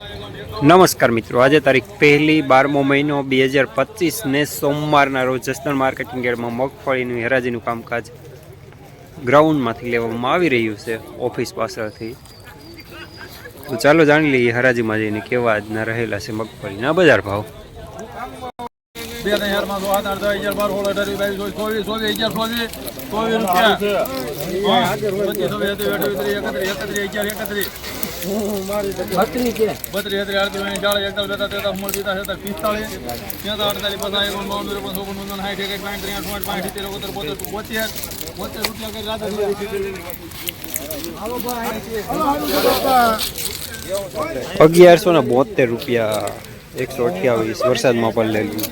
નમસ્કાર મિત્રો. આજે તારીખ પહેલી બારમો મહિનો બે હજાર પચીસને સોમવારના રોજ જસદણ માર્કેટિંગ યાર્ડમાં મગફળીનું હરાજીનું કામકાજ ગ્રાઉન્ડમાંથી લેવામાં આવી રહ્યું છે ઓફિસ પાછળથી. તો ચાલો જાણી લઈએ હરાજીમાં જઈને કેવા આજના રહેલા છે મગફળીના બજાર ભાવ. એકત્રીસ એકત્રીસ. અગિયાર એકત્રીસ બત્રીસ તેત્રીસ અડત્રીસ ચાલીસ એકતાલીસ બેતાલીસ તેતાલીસ ચુમ્માલીસ પિસ્તાલીસ સત્તાવીસ પિસ્તાલીસ ત્યાં અડતાલીસ પચાસ એકાવન બાવન સાઠ એકસઠ પાંઠ ત્રીસ પાંચ પાંચ સિત્તેર ઓગણત્રીસ બોતેર બોતેર બોતેર રૂપિયા કરી રાધા અગિયારસો ને બોતેર રૂપિયા એકસો અઠ્યાવીસ વરસાદમાં પડલેલું.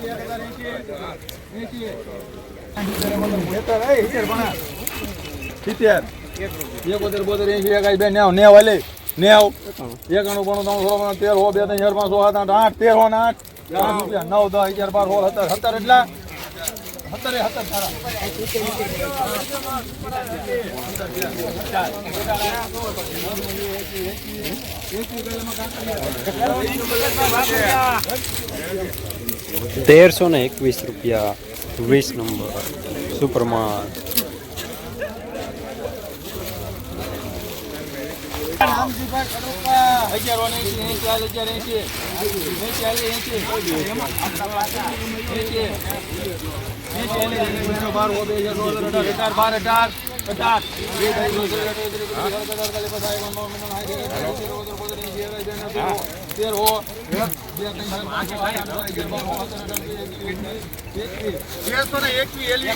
સિત્તેર. એકોતેર બોતેર એંશી એકાઈ બે નેવ નેવ હાલે નેવ. એકાણું બાણું ત્રણ સોળ તેર, હો, બે, ત્રણ, ચાર, પાંચ આઠ આઠ આઠ. આઠ રૂપિયા નવ, દસ, અગિયાર, બાર, સોળ, સત્તર સત્તર તેરસો ને એકવીસ રૂપિયા વીસ નંબર સુપરમાન એકવીસ એલવી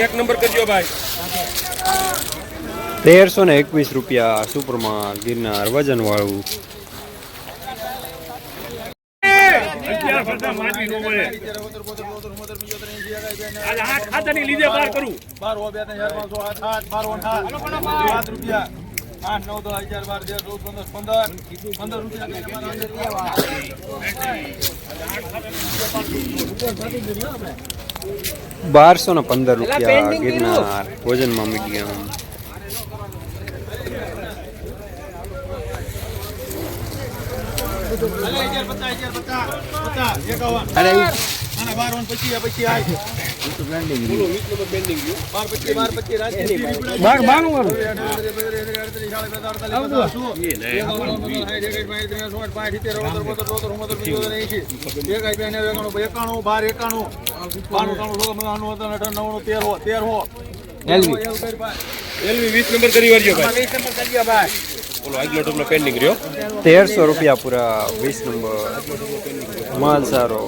એક નંબર કરજો ભાઈ તેરસો ને એકવીસ રૂપિયા સુપરમાં ગિરનાર વજન વાળું આજે આઠ પંદર રૂપિયા ગિરનાર કરું બાર એકાણું બાર એકાણું બાણું તેર હો તેર હો એલવી વીસ નંબર કરી વાળજો ભાઈ આગલો પેન્ડિંગ રહ્યો? તેરસો રૂપિયા પૂરા વીસ નંબર. માલ સારો.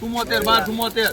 ચુમ્મોતેર બાર ચુમ્મોતેર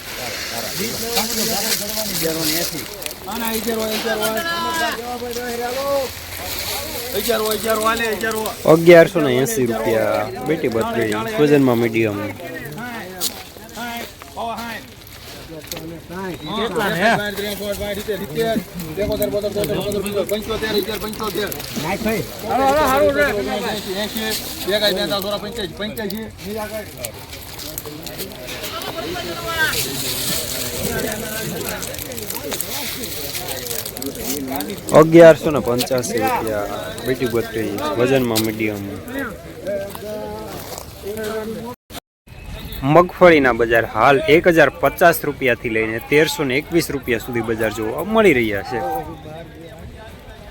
અગિયારસો ને એસી રૂપિયા. બેટી બત્રીસ વજનમાં મીડિયમ અગિયારસો ને પંચ્યાસી રૂપિયા. બેટી બત્રીસ વજનમાં મીડિયમ મગફળીના બજાર હાલ એક હજાર પચાસ રૂપિયાથી લઈને તેરસો ને એકવીસ રૂપિયા સુધી બજાર જોવા મળી રહ્યા છે.